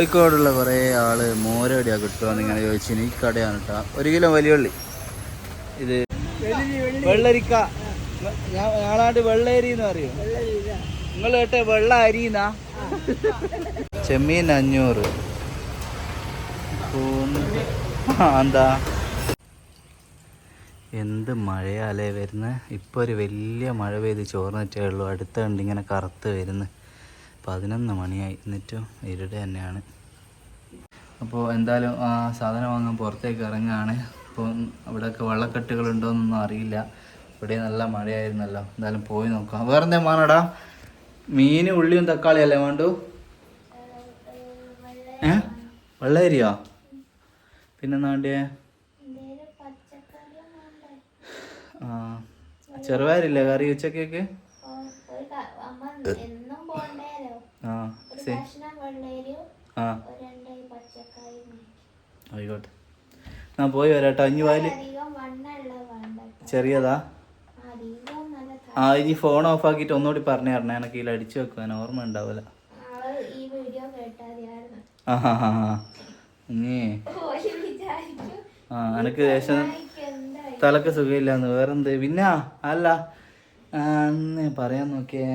കോഴിക്കോടുള്ള കുറേ ആൾ മോരടിയാ കിട്ടുകയെന്ന് ഇങ്ങനെ ചോദിച്ചു ഈ കടയാണ് കേട്ടോ ഒരു കിലോ വലിയുള്ളി. ഇത് വെള്ളരിക്ക. ഞങ്ങളാണ്ട് വെള്ളരി എന്ന് പറയും. നിങ്ങൾ കേട്ടെ വെള്ള അരിന്നാ? ചെമ്മീൻ അഞ്ഞൂറ്. എന്താ? എന്ത് മഴയാലേ വരുന്നത് ഇപ്പോൾ ഒരു വലിയ മഴ പെയ്ത് ചോർന്നിട്ടേ ഉള്ളൂ. അടുത്ത കണ്ട് ഇങ്ങനെ കറുത്ത് വരുന്നു. പതിനൊന്ന് മണിയായി. എന്നിട്ടും ഇരുടെ തന്നെയാണ്. അപ്പോൾ എന്തായാലും ആ സാധനം വാങ്ങാൻ പുറത്തേക്ക് ഇറങ്ങുകയാണ്. അപ്പോൾ അവിടെയൊക്കെ വെള്ളക്കെട്ടുകളുണ്ടോയെന്നൊന്നും അറിയില്ല. ഇവിടെ നല്ല മഴയായിരുന്നല്ലോ. എന്തായാലും പോയി നോക്കാം. വേറെ എന്താ വേണടാ മീന് ഉള്ളിയും തക്കാളിയല്ലേ വേണ്ടു ഏ? വെള്ളരിയോ? പിന്നെ വേണ്ടിയേ? ആ ചെറുപയറില്ലേ? കറി ഉച്ചക്കൊക്കെ? എന്നും പോണ്ടേലോ ആ ആ. ആയിക്കോട്ടെ. ഞാൻ പോയി വരാട്ടോ. അഞ്ഞു പാൽ ചെറിയതാ. ആ ഇനി ഫോൺ ഓഫ് ആക്കിയിട്ട് ഒന്നുകൂടി പറഞ്ഞു തരണേ. എനിക്ക് ഇതിൽ അടിച്ചു വെക്കാൻ ഓർമ്മ ഉണ്ടാവില്ല ആ ഹാ ഹാ ഹാ. ഇനി ഓൽ വിചാരിക്കും. ആ എനിക്ക് ശേഷം തലക്ക് സുഖമില്ലാന്ന്. വേറെന്ത്? പിന്നെ അല്ല. പറയാൻ നോക്കിയേ.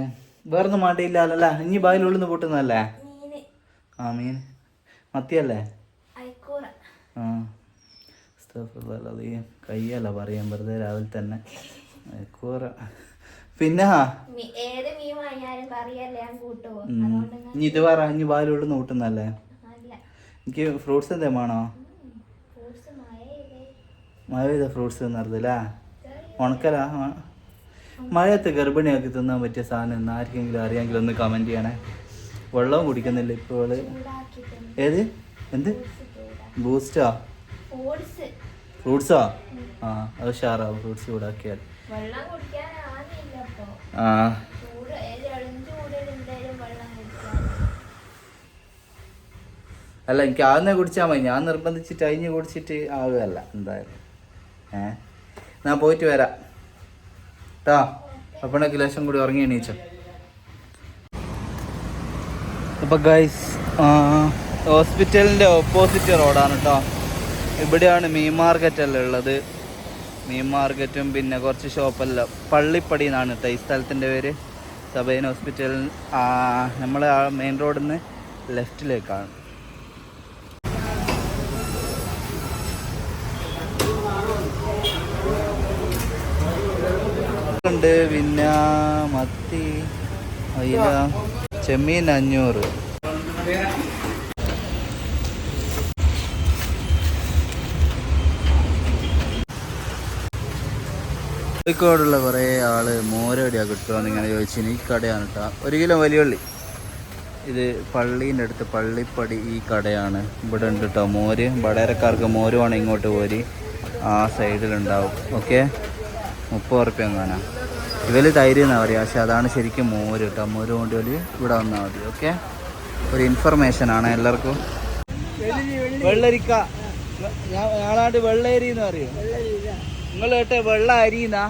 വേറൊന്നും മാട്ടിയില്ലല്ലേ ഇനി ബായിലുള്ളിൽ നിന്ന് പൊട്ടുന്നതല്ലേ ആ മീൻ മത്തിയല്ലേ? ആ. കയ്യല്ല പറയാൻ വെറുതെ രാവിലെ തന്നെ. കൂറ പിന്നെ? ഇനി ഇത് പറ ഇനി ബായിലുള്ളിൽ നിന്ന് കൂട്ടുന്നല്ലേ എനിക്ക് ഫ്രൂട്ട്സ് എന്തേലും വേണോ? മഴ പെയ്ത. ഫ്രൂട്ട്സ് എന്നറിയില്ല ഉണക്കലാ. മഴയത്ത് ഗർഭിണിയാക്കി തിന്നാൻ പറ്റിയ സാധനം എന്ന് ആർക്കെങ്കിലും അറിയാമെങ്കിൽ ഒന്ന് കമന്റ് ചെയ്യണേ. വെള്ളവും കുടിക്കുന്നില്ല ഇപ്പോൾ ഇവൾ. ഏത്? എന്ത്? ബൂസ്റ്റാ ഫ്രൂട്ട്സ് ആ? അത് ഷാറാവും ഫ്രൂട്ട്സ് ചൂടാക്കിയാൽ. വെള്ളം ആ. വെള്ളം അല്ല എനിക്ക് ആദ്യം കുടിച്ചാൽ മതി. ഞാൻ നിർബന്ധിച്ചിട്ട് അഴിഞ്ഞ് കുടിച്ചിട്ട് ആവുകയല്ല എന്തായാലും. ഏ? ഞാൻ പോയിട്ട് വരാം. കേട്ടോ അപ്പണ ലക്ഷം കൂടി ഉറങ്ങി എണീച്ച. അപ്പോൾ ഗൈസ് ഹോസ്പിറ്റലിന്റെ ഓപ്പോസിറ്റ് റോഡാണ് കേട്ടോ ഇവിടെയാണ് മീൻ മാർക്കറ്റ് അല്ല ഉള്ളത്. മീൻ മാർക്കറ്റും പിന്നെ കുറച്ച് ഷോപ്പെല്ലാം പള്ളിപ്പടി എന്നാണ് കേട്ടോ ഈ സ്ഥലത്തിന്റെ പേര്. സബൈൻ ഹോസ്പിറ്റൽ നമ്മൾ ആ മെയിൻ റോഡിൽ നിന്ന് ലെഫ്റ്റിലേക്കാണ് ഉണ്ട്. പിന്നെ മത്തി അയില ചെമ്മീൻ അഞ്ഞൂറ്. കോഴിക്കോടുള്ള കുറേ ആൾ മോരടിയാ കിട്ടുമെന്ന് ഇങ്ങനെ ചോദിച്ചു ഈ കടയാണ് കേട്ടോ ഒരു കിലോ വലിയുള്ളി. ഇത് പള്ളീന്റെ അടുത്ത് പള്ളിപ്പടി ഈ കടയാണ്. ഇവിടെ ഉണ്ട് കേട്ടോ മോര്. വടകരക്കാർക്ക് മോര് വേണം ഇങ്ങോട്ട് പോരി ആ സൈഡിലുണ്ടാവും. ഓക്കെ? മുപ്പത് ഉറുപ്പ്യ എങ്ങാനാ? ഇവർ തൈര് എന്നാ പറയുക പക്ഷെ അതാണ് ശരിക്കും മോര് കേട്ടോ. മോര് കൊണ്ട് വലിയ ഇവിടെ വന്നാൽ മതി ഓക്കെ ഒരു ഇൻഫർമേഷൻ ആണ് എല്ലാവർക്കും. വെള്ളരിക്ക. ഞങ്ങളാണ്ട് വെള്ളരി എന്ന് പറയും. നിങ്ങൾ കേട്ടെ വെള്ള അരിന്നാ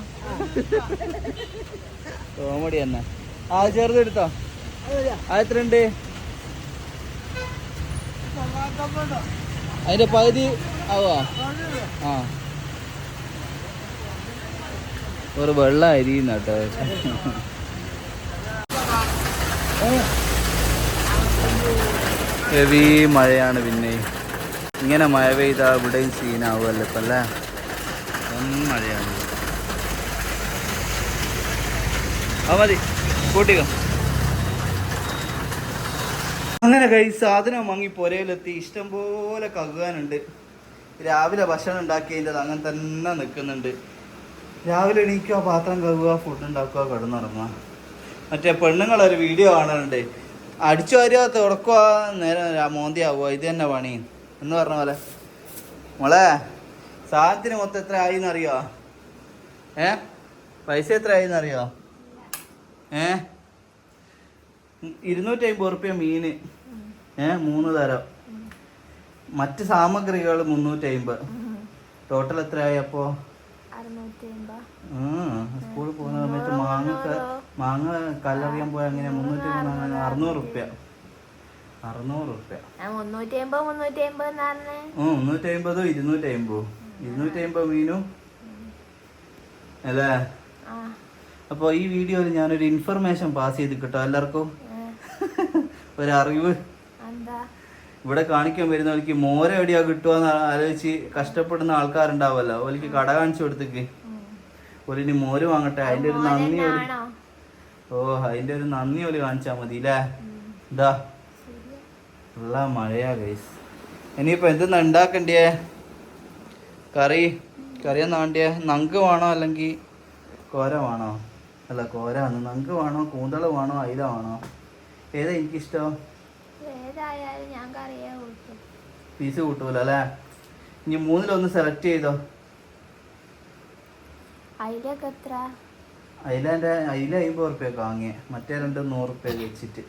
കോമഡി തന്നെ. ആ ചെറുതെടുത്തോ അത് എത്ര ഉണ്ട്? അതിന്റെ പകുതി ആവാ ആ. ഒരു വെള്ള അരിയുന്ന കേട്ടോ ഹെവി മഴയാണ് പിന്നെ. ഇങ്ങനെ മഴ പെയ്താൽ ഇവിടെയും സീനാവുമല്ലോ ഇപ്പം അല്ലേ? മഴയാണ്. ആ മതി. കൂട്ടിക്കോ. അങ്ങനെ കൈ സാധനം വാങ്ങി പുരയിലെത്തി. ഇഷ്ടം പോലെ കകുവാനുണ്ട് രാവിലെ ഭക്ഷണം ഉണ്ടാക്കിയതിന്റെ അങ്ങനെ തന്നെ നിൽക്കുന്നുണ്ട്. രാവിലെ എണീക്കുക പാത്രം കഴുകുക ഫുഡ് ഉണ്ടാക്കുക കിടന്നുറങ്ങുക. മറ്റേ പെണ്ണുങ്ങളൊരു വീഡിയോ കാണാറുണ്ട്. അടിച്ചു വാരുക തുറക്കുക നേരെ മോന്തി ആവുക ഇത് തന്നെ പണി. എന്ന് പറഞ്ഞ പോലെ. മോളെ സാധനത്തിന് മൊത്തം എത്ര ആയി എന്നറിയോ? ഏ? പൈസ എത്ര ആയി എന്നറിയോ? ഏ? ഇരുന്നൂറ്റി അമ്പത് ഉറുപ്പ്യ മീന്. ഏ? മൂന്ന് തരം. മറ്റ് സാമഗ്രികൾ മുന്നൂറ്റി അമ്പത് ടോട്ടൽ എത്രയായി അപ്പോ? അറുന്നൂറ്റി അമ്പത് സ്കൂളിൽ പോകുന്ന സമയത്ത് മാങ്ങ മാങ്ങ കല്ലറിയാൻ പോയ അങ്ങനെ മുന്നൂറ്റി മൂന്ന് അറുന്നൂറ് റുപ്യ അറുന്നൂറ് റുപ്യ മുന്നൂറ്റി അമ്പത് മുന്നൂറ്റി ഇരുന്നൂറ്റി അമ്പതോ ഇരുന്നൂറ്റി അമ്പത് മീനും? അല്ലേ? അപ്പോൾ ഈ വീഡിയോയിൽ ഞാനൊരു ഇൻഫർമേഷൻ പാസ് ചെയ്ത് കിട്ടോ എല്ലാവർക്കും. ഒരറിവ്. ഒരു അറിവ് എന്താ? ഇവിടെ കാണിക്കാൻ വരുന്നവർക്ക് മോര എവിടെയാ കിട്ടുകയെന്ന് ആലോചിച്ച് കഷ്ടപ്പെടുന്ന ആൾക്കാരുണ്ടാവുമല്ലോ. ഓലിക്ക് കട കാണിച്ചു കൊടുത്തേക്ക്. ഓലിനി മോര് വാങ്ങട്ടെ. അതിന്റെ ഒരു നന്ദി ഒരു ഓ അതിന്റെ ഒരു നന്ദി ഓൽ കാണിച്ചാ മതി അല്ലേ ഇതാ ശരിയാ നല്ല മഴയാ ഗൈസ് ഇനിയിപ്പോ എന്തെന്നാ ഉണ്ടാക്കണ്ടേ കറി. കറി എന്നാ വേണ്ടിയേ? നങ്ക് വേണോ അല്ലെങ്കിൽ കോര വേണോ? അല്ല കോര നങ്ക് വേണോ? കൂന്തൾ വേണോ? അയില വേണോ? ഏതാ എനിക്കിഷ്ടം? ഏതായാലും ഞാൻ കറിയാ കൂട്ടും. പീസ് കൂട്ടൂല അല്ലേ? ഇനി മൂന്നിലൊന്ന് സെലക്ട് ചെയ്തോ. അതിലൊക്കെ എത്ര? അമ്പത് റുപ്യൊക്കെ വാങ്ങിയ. മറ്റേ രണ്ട് നൂറ് വെച്ചിട്ട്.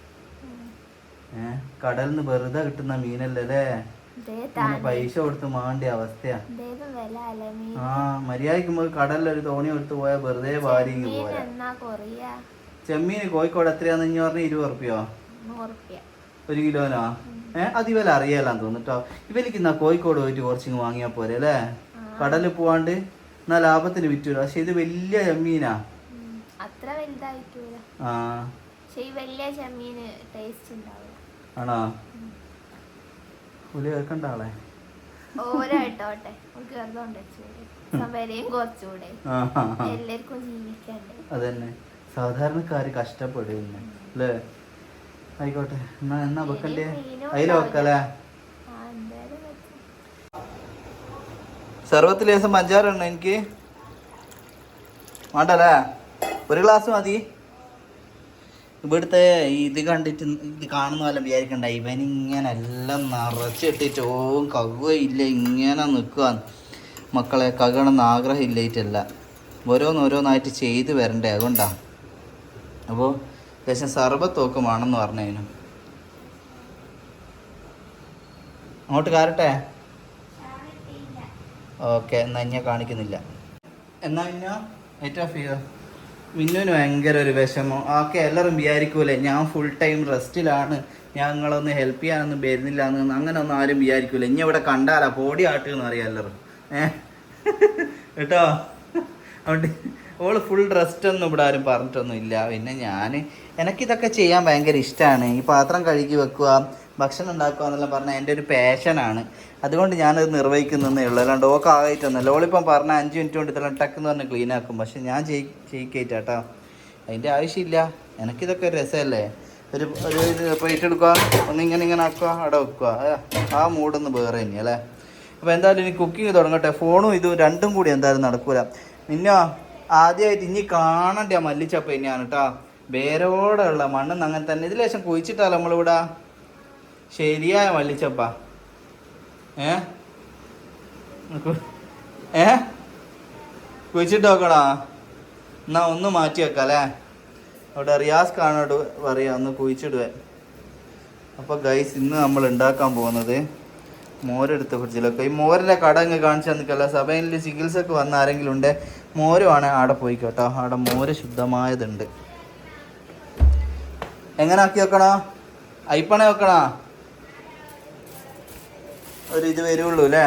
ഉം. ഏ കടലിൽ നിന്ന് വെറുതെ കിട്ടുന്ന മീനല്ലേ പൈസ കൊടുത്ത് മാണ്ടിയ അവസ്ഥയാ. ആ മര്യാദയ്ക്ക് നമുക്ക് കടലിൽ ഒരു തോണി കൊടുത്ത് പോയാൽ വെറുതെ വാരി പോയാ ചെമ്മീന് കോഴിക്കോട് എത്രയാന്ന് പറഞ്ഞ ഇരുപത് നൂറുപ്യ ഒരു കിലോനോ? ഏഹ് അത് ഇവല അറിയാലാന്ന് തോന്നിട്ടോ ഇവലിക്ക് എന്നാ കോഴിക്കോട് പോയിട്ട് കുറച്ചിങ് വാങ്ങിയാ പോരെ അല്ലേ കടലിൽ പോവാണ്ട് എന്നാ ലാഭത്തിന് വിറ്റൂല? പക്ഷെ ഇത് വലിയ ചെമ്മീനാ. അത്ര വലുതായിട്ടൂല. ആ. വലിയ ചെമ്മീന് ടേസ്റ്റ് ഉണ്ടാവില്ല ആണോ? പുലി കേൾക്കണ്ട ആളെ. ഓരോ ഇട്ടോട്ടെ നമുക്ക് വെറുതെ വെച്ചൂടെ. വിലയും കുറച്ചുകൂടെ ആ ആ, ആ. എല്ലാവർക്കും ജീവിക്കണ്ടേ. അതന്നെ. സാധാരണക്കാര് കഷ്ടപ്പെടുന്നു അല്ലേ? ആയിക്കോട്ടെ. എന്നാ എന്നാ വെക്കണ്ടേ? അതിലെ വെക്കല്ലേ സർവത്തിൽ ലേസം പഞ്ചാറുണ്ട് എനിക്ക്. വേണ്ടല്ലേ? ഒരു ഗ്ലാസ് മതി. ഇവിടുത്തെ ഇത് കണ്ടിട്ട് ഇത് കാണുന്ന പോലെ വിചാരിക്കണ്ട. ഇവൻ ഇങ്ങനെ എല്ലാം നിറച്ചിട്ടിട്ട് ഓ കകുകയില്ല ഇങ്ങനെ നിൽക്കുക മക്കളെ കകണമെന്ന് ആഗ്രഹം ഇല്ലായിട്ടല്ല ഓരോന്നോരോന്നായിട്ട് ചെയ്ത് വരണ്ടേ അതുകൊണ്ടാണ് അപ്പോൾ ലേശം സർവത്തോക്കുമാണെന്ന് പറഞ്ഞതിനും അങ്ങോട്ട് കാരട്ടെ? ഓക്കെ എന്നാ ഇന്ന കാണിക്കുന്നില്ല. എന്നാ ഓഫ് ചെയ്തോ മിന്നുവിന് ഭയങ്കര ഒരു വിഷമം. ഓക്കെ എല്ലാവരും വിചാരിക്കൂലേ ഞാൻ ഫുൾ ടൈം റെസ്റ്റിലാണ് ഞാൻ നിങ്ങളൊന്ന് ഹെൽപ്പ് ചെയ്യാനൊന്നും വരുന്നില്ല എന്ന് അങ്ങനെ ഒന്നും ആരും വിചാരിക്കൂല. ഇനി ഇവിടെ കണ്ടാലാ പോടി ആട്ടുകയെന്ന് അറിയാം എല്ലാവരും. ഏ? കേട്ടോ? അതുകൊണ്ട് ഓൾ ഫുൾ റെസ്റ്റ് ഒന്നും ഇവിടെ ആരും പറഞ്ഞിട്ടൊന്നും ഇല്ല. പിന്നെ ഞാൻ എനിക്കിതൊക്കെ ചെയ്യാൻ ഭയങ്കര ഇഷ്ടമാണ് ഈ പാത്രം കഴുകി വെക്കുക ഭക്ഷണം ഉണ്ടാക്കുക എന്നെല്ലാം പറഞ്ഞാൽ എന്റെ ഒരു പാഷനാണ് അതുകൊണ്ട് ഞാനത് നിർവഹിക്കുന്നതേ ഉള്ളൂ. അല്ലാണ്ട് ഓക്കെ ആയിട്ടൊന്നുമല്ല ഓളിപ്പം പറഞ്ഞാൽ അഞ്ച് മിനിറ്റ് കൊണ്ട് ഇതെല്ലാം ടക്കെന്ന് പറഞ്ഞ് ക്ലീൻ ആക്കും. പക്ഷെ ഞാൻ ചെയ് ചെയ്യിക്കേറ്റാട്ടോ. അതിന്റെ ആവശ്യമില്ല. എനിക്കിതൊക്കെ ഒരു രസമല്ലേ? ഒരു ഒരു പ്ലേറ്റ് എടുക്കുക ഒന്ന് ഇങ്ങനെ ഇങ്ങനെ ആക്കുക അവിടെ വെക്കുക. ആ മൂടൊന്ന് വേറെ തന്നെ അല്ലേ? അപ്പോൾ എന്തായാലും ഇനി കുക്കിംഗ് തുടങ്ങട്ടെ. ഫോണും ഇതും രണ്ടും കൂടി എന്തായാലും നടക്കൂല. നിന്നോ ആദ്യമായിട്ട് ഇനി കാണണ്ട മല്ലിച്ചപ്പ് തന്നെയാണ് കേട്ടോ വേരോടെ ഉള്ള മണ്ണെന്ന് അങ്ങനെ തന്നെ. ഇതിൽ ശേഷം കുഴിച്ചിട്ടാലോ നമ്മളിവിടെ? ശരിയായ മല്ലിച്ചപ്പ. ഏ? ഏ? കുഴിച്ചിട്ട് നോക്കണോ എന്നാ ഒന്ന് മാറ്റി വെക്കാം അല്ലേ അവിടെ റിയാസ് കാണോട്ട് പറയാ ഒന്ന് കുഴിച്ചിടുവേ. അപ്പോൾ ഗൈസ് ഇന്ന് നമ്മൾ ഉണ്ടാക്കാൻ പോകുന്നത് മോരെടുത്ത് ഫ്രിഡ്ജിലൊക്കെ. ഈ മോരിന്റെ കട അങ്ങ് കാണിച്ചു തന്നിക്കല്ല സഭയിൽ ചികിത്സക്ക് വന്ന ആരെങ്കിലും ഉണ്ട്? മോരുവാണ് ആടെ പോയി കേട്ടോ ആടെ മോര് ശുദ്ധമായതുണ്ട്. എങ്ങനെ ആക്കി വെക്കണോ? അയിപ്പണ വെക്കണോ? ഒരു ഇത് വരുള്ളൂ അല്ലേ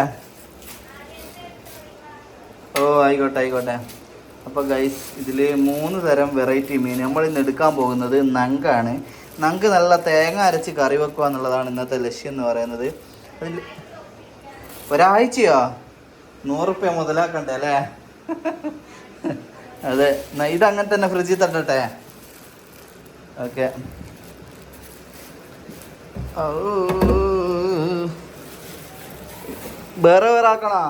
ഓ ആയിക്കോട്ടെ ആയിക്കോട്ടെ. അപ്പോൾ ഗൈസ് ഇതിൽ മൂന്ന് തരം വെറൈറ്റി മീൻ. നമ്മൾ ഇന്ന് എടുക്കാൻ പോകുന്നത് നങ്കാണ്. നങ്ക് നല്ല തേങ്ങ അരച്ച് കറി വെക്കുക എന്നുള്ളതാണ് ഇന്നത്തെ ലക്ഷ്യം എന്ന് പറയുന്നത്. ഒരാഴ്ചയോ? നൂറുപ്യ മുതലാക്കണ്ടേ അല്ലേ അതെ ഇത് അങ്ങനെ തന്നെ ഫ്രിഡ്ജിൽ തട്ടട്ടെ. ഓക്കെ. വേറെ വേറെ ആക്കണോ?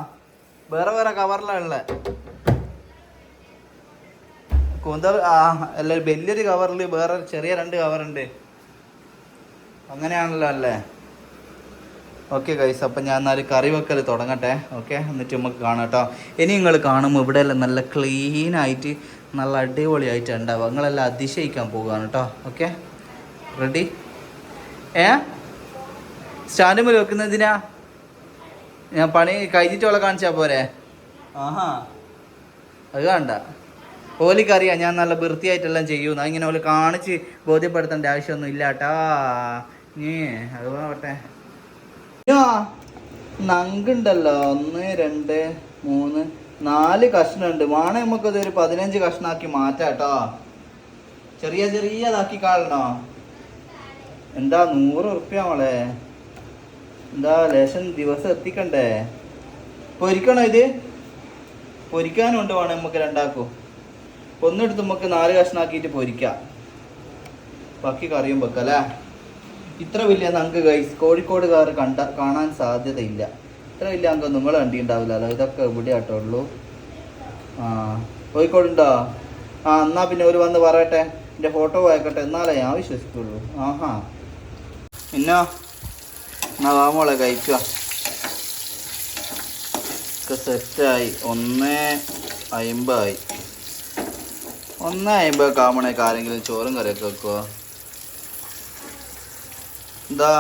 വേറെ വേറെ കവറിലാണ് ഉള്ളത് കൂന്തൽ ആ അല്ല വലിയൊരു കവറിൽ വേറെ ചെറിയ രണ്ട് കവറുണ്ട് അങ്ങനെയാണല്ലോ അല്ലേ? ഓക്കെ ഗൈസ് അപ്പം ഞാൻ എന്നാൽ കറി വെക്കൽ തുടങ്ങട്ടെ. ഓക്കെ എന്നിട്ട് നമുക്ക് കാണാം കേട്ടോ. ഇനി നിങ്ങൾ കാണുമ്പോൾ ഇവിടെ എല്ലാം നല്ല ക്ലീനായിട്ട് നല്ല അടിപൊളിയായിട്ട് ഉണ്ടാവുക നിങ്ങളെല്ലാം അതിശയിക്കാൻ പോകുകയാണ് കേട്ടോ. ഓക്കെ റെഡി ഏ? സ്റ്റാൻഡ് മുതൽ വെക്കുന്നതിനാ ഞാൻ പണി കഴിഞ്ഞിട്ടുള്ള കാണിച്ചാൽ പോരെ? ആഹാ. അത് കണ്ട ഓലിക്കറിയാം ഞാൻ നല്ല വൃത്തിയായിട്ടെല്ലാം ചെയ്യുന്നു ഇങ്ങനെ ഓൽ കാണിച്ച് ബോധ്യപ്പെടുത്തേണ്ട ആവശ്യമൊന്നും ഇല്ല കേട്ടാ ഏ അത് പോട്ടെ. നങ്കുണ്ടല്ലോ. ഒന്ന് രണ്ട് മൂന്ന് നാല് കഷ്ണുണ്ട്. വേണേ നമുക്കത് ഒരു പതിനഞ്ച് കഷ്ണാക്കി മാറ്റാം കേട്ടോ ചെറിയ ചെറിയതാക്കി കാണണോ? എന്താ നൂറ് ഉറുപ്പ്യ മോളെ? എന്താ ലേശം ദിവസം എത്തിക്കണ്ടേ? പൊരിക്കണോ ഇത്? പൊരിക്കാനുണ്ട് വേണേ നമുക്ക് രണ്ടാക്കും. ഒന്നെടുത്ത് നമുക്ക് നാല് കഷ്ണാക്കിയിട്ട് പൊരിക്കാം. ബാക്കി കറിയും വെക്കല്ലേ ഇത്ര വലിയ നങ്ക് ഗൈസ് കോഴിക്കോടുകാർ കണ്ട കാണാൻ സാധ്യതയില്ല. ഇത്ര വലിയ അങ്ക് നിങ്ങൾ കണ്ടിട്ടുണ്ടാവില്ലല്ലോ ഇതൊക്കെ ഇവിടെ ആട്ടുള്ളൂ ആ കോഴിക്കോടുണ്ടോ? ആ എന്നാ പിന്നെ ഒരു വന്ന് പറയട്ടെ. എന്റെ ഫോട്ടോ വായിക്കട്ടെ എന്നാലേ ഞാൻ വിശ്വസിക്കുള്ളൂ. ആഹാ. പിന്നോ എന്നാ വാമോളെ കഴിക്കുക സെറ്റായി. ഒന്ന് അയിമ്പായി ഒന്ന് അയിമ്പൊക്കെ ആവണേക്ക് ആരെങ്കിലും ചോറും കറിയൊക്കെ വെക്കുമോ എന്താ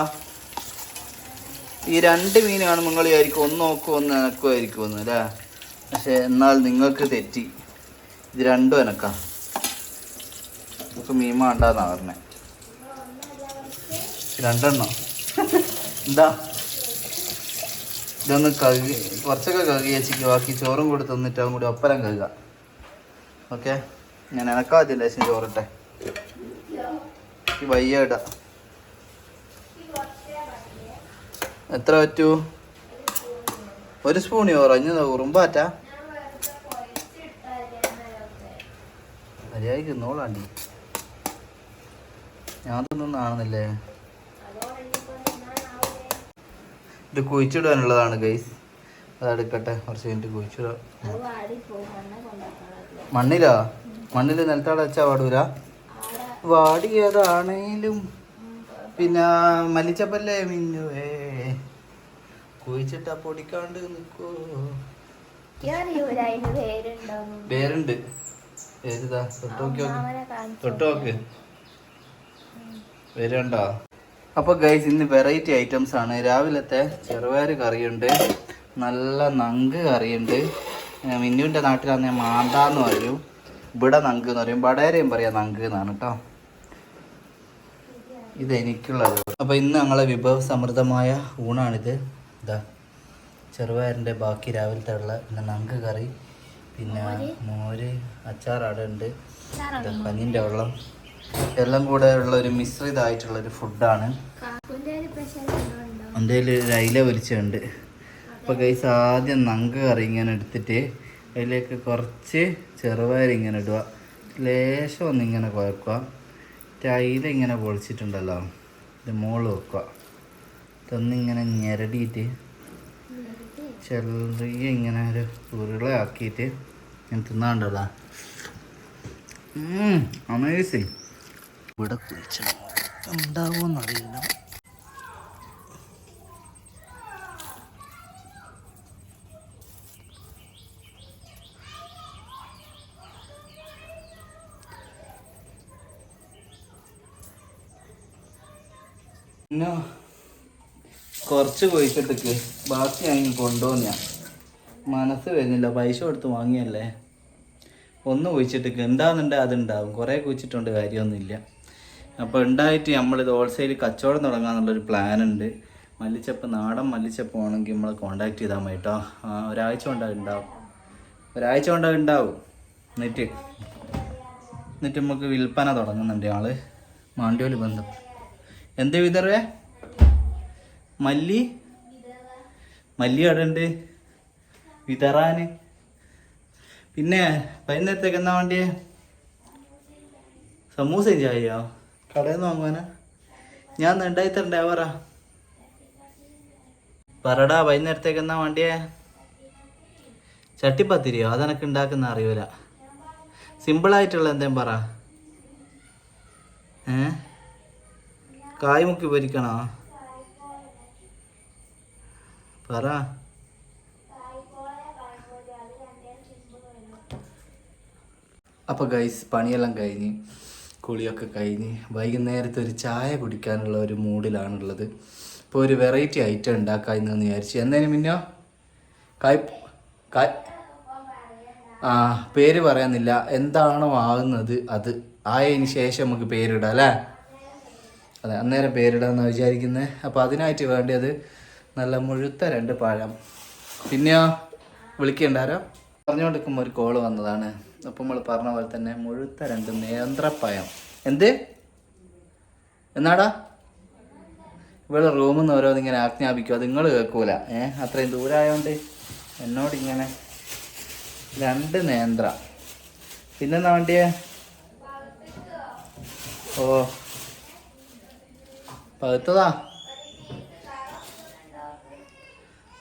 ഈ രണ്ട് കാണുമ്പോൾ നിങ്ങൾ വിചാരിക്കും ഒന്ന് നോക്കും ഒന്ന് എനക്കുമായിരിക്കും ഒന്ന് അല്ലേ? പക്ഷെ എന്നാൽ നിങ്ങൾക്ക് തെറ്റി. ഇത് രണ്ടും എനക്കാം. നമുക്ക് മീൻ വേണ്ടെന്നാ പറഞ്ഞേ. രണ്ടെണ്ണം. എന്താ ഇതൊന്ന് കഴുകി കുറച്ചൊക്കെ കഴുകി വെച്ചിട്ട് ബാക്കി ചോറും കൂടി തന്നിട്ട് അതും കൂടി ഒപ്പരം കഴുകുക ഓക്കെ? ഞാൻ എനക്കാതില്ല ശരി ചോറിട്ടെ. വയ്യ ഇടാം. എത്ര പറ്റൂ? ഒരു സ്പൂൺ ചോറഞ്ഞു ഉറുമ്പാറ്റ മര്യാദ തിന്നോളാണ്ടി. ഞാൻ തിന്നാണെന്നില്ലേ ഇത് കുഴിച്ചിടാനുള്ളതാണ് ഗൈസ് അതെടുക്കട്ടെ കുറച്ച് കഴിഞ്ഞിട്ട് കുഴിച്ചിടാം. മണ്ണിലാ? മണ്ണിൽ നിലത്താടെ വെച്ചാ പാടൂല വാടിയതാണേലും. പിന്നെ മല്ലിച്ചപ്പല്ലേ മിന്നുവേ? കുഴിച്ചിട്ടാ പൊടിക്കാണ്ട് നിക്കോ. പേരുണ്ട്. ഏതാ തൊട്ടോക്കി തൊട്ടോക്ക് പേരുണ്ടോ? അപ്പൊ ഗൈസ് ഇന്ന് വെറൈറ്റി ഐറ്റംസ് ആണ്. രാവിലത്തെ ചെറുപയർ കറിയുണ്ട്. നല്ല നങ്ക് കറിയുണ്ട്. ഏർ മിന്നുവിന്റെ നാട്ടിലാണെങ്കിൽ മാന്താന്ന് പറയും. ഇവിടെ നങ്ക് എന്ന് പറയും. വടേരെയും പറയാം നങ്ക് എന്നാണ് കേട്ടോ ഇതെനിക്കുള്ളത്. അപ്പോൾ അപ്പൊ ഇന്ന് ഞങ്ങളെ വിഭവ സമൃദ്ധമായ ഊണാണിത്. ഇതാ ചെറുപയറിന്റെ ബാക്കി രാവിലത്തെ ഉള്ള പിന്നെ നങ്ക് കറി പിന്നെ മോര്. അച്ചാർ അവിടെ ഉണ്ട്. കഞ്ഞിന്റെ വെള്ളം. എല്ലാം കൂടെ ഉള്ള ഒരു മിശ്രിതമായിട്ടുള്ള ഒരു ഫുഡാണ് എന്റെ കയ്യിൽ ഒരു അയില പൊരിച്ചുണ്ട് അപ്പോൾ കൈസ് ആദ്യം നങ്ക് കറി ഇങ്ങനെ എടുത്തിട്ട് അതിലേക്ക് കുറച്ച് ചെറുപയർ ഇങ്ങനെ ഇടുക. ലേശം ഒന്ന് ഇങ്ങനെ കുഴക്കുക. അയില ഇങ്ങനെ പൊളിച്ചിട്ടുണ്ടല്ലോ ഇത് മുകളിൽ വെക്കുക. ഇതൊന്നിങ്ങനെ ഞെരടിയിട്ട് ചെറിയ ഇങ്ങനെ ഒരു ഉരുളയാക്കിയിട്ട് ഞാൻ തിന്നാണ്ടല്ല അമേസിങ് ഇവിടെ കുഴിച്ച ഉണ്ടാവുമെന്നറിയില്ല പിന്നെ കുറച്ച് കുഴിച്ചിട്ടേക്ക് ബാക്കി ഞാൻ മനസ്സ് വരുന്നില്ല. പൈസ കൊടുത്ത് വാങ്ങിയല്ലേ? ഒന്ന് കുഴിച്ചിട്ടേക്ക്. ഉണ്ടാകുന്നുണ്ടെ അതുണ്ടാവും. കുറേ കുഴിച്ചിട്ടുണ്ട്. കാര്യമൊന്നുമില്ല. അപ്പോൾ ഉണ്ടായിട്ട് നമ്മളിത് ഹോൾസെയിൽ കച്ചവടം തുടങ്ങാന്നുള്ളൊരു പ്ലാൻ ഉണ്ട്. മല്ലിച്ചപ്പ് നാടൻ മല്ലിച്ചപ്പ് ആണെങ്കിൽ നമ്മൾ കോണ്ടാക്ട് ചെയ്താൽ മതി കേട്ടോ ഒരാഴ്ച കൊണ്ട് അത് ഉണ്ടാവും ഒരാഴ്ച കൊണ്ട് അത് ഉണ്ടാവും എന്നിട്ട് എന്നിട്ട് നമുക്ക് വിൽപ്പന തുടങ്ങുന്നുണ്ട് ആൾ. മാണ്ടിയോൽ ബന്ധം. എന്ത് വിതറേ മല്ലി? മല്ലി അവിടെ ഉണ്ട് വിതറാന്. പിന്നെ വൈകുന്നേരത്തേക്ക് എന്നാ വേണ്ടിയേ? സമൂസ ചായയോ കടയിൽ നിന്ന് വാങ്ങുവാനാ? ഞാൻ ഉണ്ടായി തരണ്ടേ പറ. പറടാ വൈകുന്നേരത്തേക്ക് എന്നാ വേണ്ടിയേ? ചട്ടിപ്പത്തിരിയോ? അതെനക്ക് ഉണ്ടാക്കുന്ന അറിയൂല. സിമ്പിളായിട്ടുള്ള എന്തേം പറ. ഏ? കായ് മുക്കി പൊരിക്കണോ? പറ. അപ്പോൾ ഗൈസ് പണിയെല്ലാം കഴിഞ്ഞ് കുളിയൊക്കെ കഴിഞ്ഞ് വൈകുന്നേരത്തെ ഒരു ചായ കുടിക്കാനുള്ള ഒരു മൂഡിലാണുള്ളത്. ഇപ്പോൾ ഒരു വെറൈറ്റി ഐറ്റം ഉണ്ടാക്കാമെന്ന് വിചാരിച്ചു. എന്നതിന് മിന്നോ? കായ് കായ്. ആ പേര് പറയാനില്ല. എന്താണോ ആകുന്നത് അത്. ആയതിന് ശേഷം നമുക്ക് പേരിടാം അല്ലേ? അതെ അന്നേരം പേരിടാമെന്നാണ് വിചാരിക്കുന്നത് അപ്പോൾ അതിനായിട്ട് വേണ്ടത് നല്ല മുഴുത്ത രണ്ട് പഴം. പിന്നെയോ? വിളിക്കണ്ടാരോ? പറഞ്ഞുകൊണ്ടിരിക്കുമ്പോൾ ഒരു കോൾ വന്നതാണ്. അപ്പം നമ്മൾ പറഞ്ഞ പോലെ തന്നെ മുഴുത്ത രണ്ട് നേന്ത്രപ്പഴം. എന്ത്? എന്നാടാ? ഇവിടെ റൂമിൽ നിന്ന് ഓരോന്നിങ്ങനെ ആജ്ഞാപിക്കും അത് നിങ്ങൾ കേൾക്കൂല. ഏ അത്രയും ദൂരമായതുകൊണ്ട് എന്നോടിങ്ങനെ രണ്ട് നേന്ത്ര. പിന്നെന്താ വേണ്ടിയേ? ഓ. പഴുത്തതാ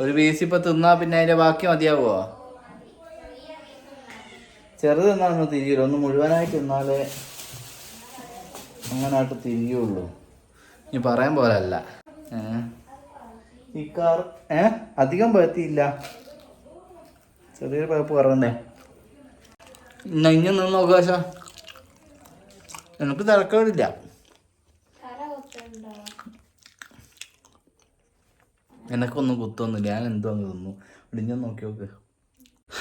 ഒരു പീസ് ഇപ്പൊ തിന്നാ പിന്നെ അതിന്റെ ബാക്കി മതിയാവോ? ചെറുത് തിന്നാന്ന് തിരിയൂല. ഒന്ന് മുഴുവനായിട്ട് തിന്നാലേ അങ്ങനായിട്ട് തിരിയുള്ളൂ. ഇനി പറയാൻ പോലല്ല. ഈ കാർ ഏ? അധികം പഴുത്തിയില്ല ചെറിയൊരു പഴപ്പ് കുറവുണ്ടേ ഇന്ന ഇനി നിന്ന് നോക്കാശ എനിക്ക് തിരക്കേടില്ല കറ കൊത്തുണ്ടോ എനക്കൊന്നും കുത്തൊന്നുമില്ല ഞാൻ എന്തോ അങ്ങ് തിന്നു ഞാൻ നോക്കി നോക്ക്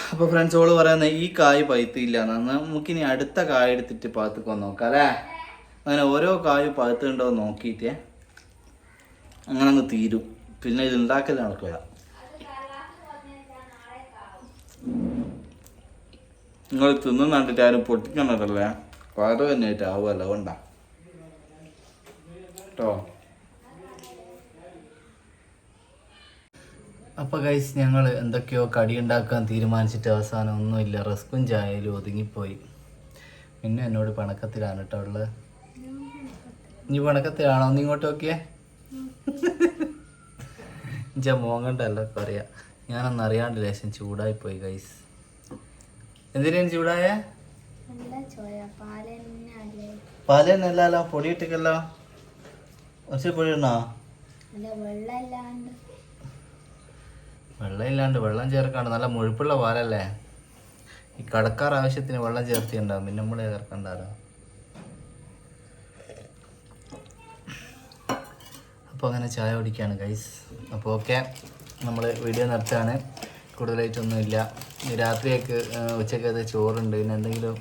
അപ്പൊ ഫ്രണ്ട്സ് ഓൾ പറയുന്നത് ഈ കായ് പഴുത്തില്ല എന്നാ നമുക്കിനി അടുത്ത കായ എടുത്തിട്ട് പഴുത്തുക്കോ നോക്കാം അല്ലേ? അങ്ങനെ ഓരോ കായ് പഴുത്തുണ്ടോ നോക്കിയിട്ടേ അങ്ങനെ അങ്ങ് തീരും. പിന്നെ ഇത് ഉണ്ടാക്കൽ നടക്കില്ല നിങ്ങൾ തിന്നും കണ്ടിട്ട് ആരും പൊട്ടിക്കണതല്ലേ? പാട് തന്നെ ആയിട്ട് ആവുമല്ലോ കൊണ്ടാ. കേട്ടോ? അപ്പോൾ ഗൈസ് ഞങ്ങൾ എന്തൊക്കെയോ കടി ഉണ്ടാക്കാൻ തീരുമാനിച്ചിട്ട് അവസാനം ഒന്നുമില്ല റസ്കും ചായയിലും ഒതുങ്ങിപ്പോയി. പിന്നെ എന്നോട് പണക്കത്തിലാണ് കേട്ടോ ഉള്ളത് നീ പണക്കത്തിലാണോ? നീ ഇങ്ങോട്ട് നോക്കിയേ. ഞാൻ മോങ്ങണ്ടല്ലോ പറയാ ഞാനൊന്നും അറിയാണ്ട് ലേശം ചൂടായി പോയി ഗൈസ് എന്തിനാണ് ചൂടായ? നല്ല ചോയ? പാൽ തന്നെ അല്ലേ? പാൽ തന്നെ അല്ലല്ലോ പൊടി ഇട്ടിക്കല്ലോ കുറച്ച് പൊടി ഇടണോ വെള്ളമില്ലാണ്ട് വെള്ളം ചേർക്കാണ്ട് നല്ല മുഴുപ്പുള്ള പാലല്ലേ? ഈ കടക്കാർ ആവശ്യത്തിന് വെള്ളം ചേർത്തിണ്ടാവും. പിന്നെ നമ്മൾ ചേർക്കണ്ടാലോ? അപ്പോൾ അങ്ങനെ ചായ കുടിക്കുകയാണ് ഗൈസ് അപ്പോൾ ഓക്കെ നമ്മൾ വീഡിയോ നിർത്തുകയാണ്. കൂടുതലായിട്ടൊന്നുമില്ല. രാത്രിയൊക്കെ ഉച്ചക്കത്തെ ചോറുണ്ട്. പിന്നെ എന്തെങ്കിലും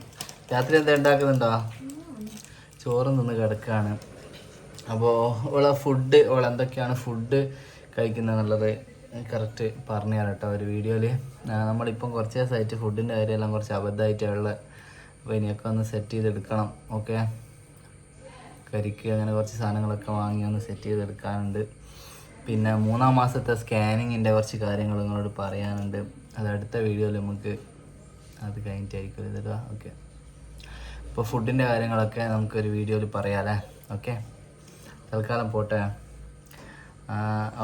രാത്രി എന്താ ഉണ്ടാക്കുന്നുണ്ടോ? ചോറ് നിന്ന് കിടക്കുകയാണ് അപ്പോൾ ഓളെ ഫുഡ് ഓളെന്തൊക്കെയാണ് ഫുഡ് കഴിക്കുന്നത് എന്നുള്ളത് കറക്റ്റ് പറഞ്ഞു തരാം കേട്ടോ ഒരു വീഡിയോയിൽ നമ്മളിപ്പം കുറച്ച് ദിവസമായിട്ട് ഫുഡിന്റെ കാര്യമെല്ലാം കുറച്ച് അബദ്ധമായിട്ടുള്ള അപ്പോൾ ഇനിയൊക്കെ ഒന്ന് സെറ്റ് ചെയ്തെടുക്കണം ഓക്കെ കരിക്ക് അങ്ങനെ കുറച്ച് സാധനങ്ങളൊക്കെ വാങ്ങി ഒന്ന് സെറ്റ് ചെയ്തെടുക്കാനുണ്ട്. പിന്നെ മൂന്നാം മാസത്തെ സ്കാനിങ്ങിന്റെ കുറച്ച് കാര്യങ്ങൾ നിങ്ങളോട് പറയാനുണ്ട്. അത് അടുത്ത വീഡിയോയിൽ നമുക്ക് അത് കഴിഞ്ഞിട്ടായിരിക്കും ഇതിടുക ഓക്കെ അപ്പോൾ ഫുഡിന്റെ കാര്യങ്ങളൊക്കെ നമുക്കൊരു വീഡിയോയിൽ പറയാമല്ലേ ഓക്കെ തൽക്കാലം പോട്ടെ.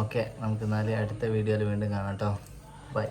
ഓക്കെ. നമുക്ക് എന്നാൽ അടുത്ത വീഡിയോയിൽ വീണ്ടും കാണാം കേട്ടോ. ബൈ.